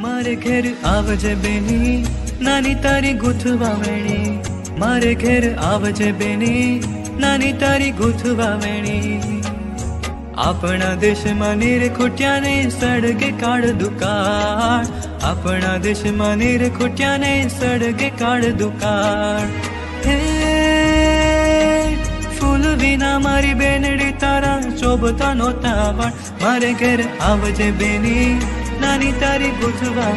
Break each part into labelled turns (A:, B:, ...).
A: મારે ઘેર આવજે બેની, નાની તારી ગૂંથવા વેણી મારે ઘેર આવજે બેની, નાની તારી ગૂંથવા વેણી આપણા દેશમાં નિરખુટ્યાને સળગે કાળ દુકાળ. આપણા દેશમાં નિરખુટ્યાને સળગે કાળ દુકાળ. હે, ફૂલ વિના મારી બેનડી તારા ચોબતા નહોતા પણ. મારે ઘેર આવજે બેની નાની તારી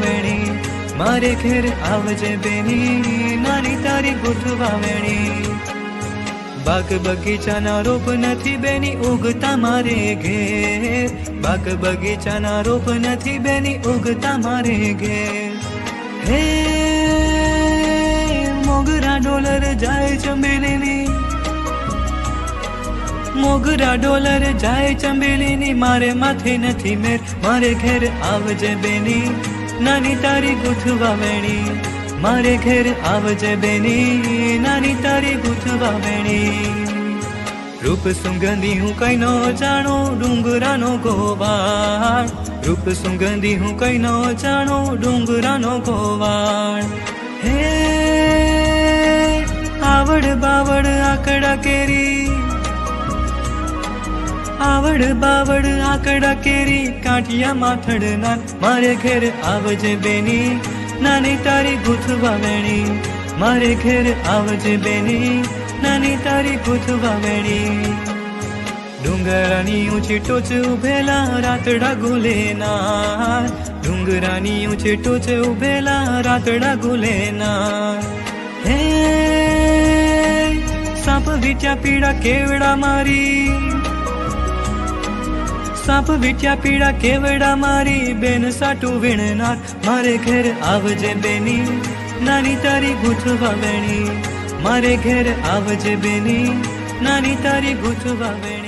A: વેણી મારે ઘેર આવજે બેની, નાની તારી ગૂંથવા વેણી બાગ બગીચાના રોપ નથી બેની, ઉગતા મારે ઘેર. બાગ બગીચાના રોપ નથી બેની, ઉગતા મારે ઘેર. હે, મોગરા ડોલર જાય ચંબેલીની મોગરા ડોલર જાય ચંબેલીની મારે માથે નથી મેર. મારે ઘેર આવજે બેની, નાની તારી ગૂંથવા વેણી. મારે ઘેર આવજે બેની, નાની તારી ગૂંથવા વેણી. રૂપ સુગંધી હું કઈ નો જાણું, ડુંગરાનો ગોવાળ. રૂપ સુગંધી હું કઈ નો જાણું, ડુંગરાનો ગોવાળ. હે, આવડ બાવડ આવડ બાવડ આકડા કેરી, કાઠિયા માથડના મારે ઘેર આવજે બેની, નાની તારી ગૂંથવા વેણી મારે ઘેર આવજે બેની, નાની તારી ગૂંથવા વેણી ડુંગરાની ઊંચી ટોચ ઉભેલા રાતડા ગુલેના ડુંગરાની ઊંચી ટોચ ઉભેલા રાતડા ગુલેના હે, સાપ વીટ્યા પીડા કેવડા મારી. સાપ વીટ્યા પીડા કેવડા મારી? બેન સાટું વીણનાર, મારે ઘેર આવજે બેની. નાની તારી ગૂંથવા વેણી, મારે ઘેર આવજે બેની. નાની તારી ગૂંથવા વેણી.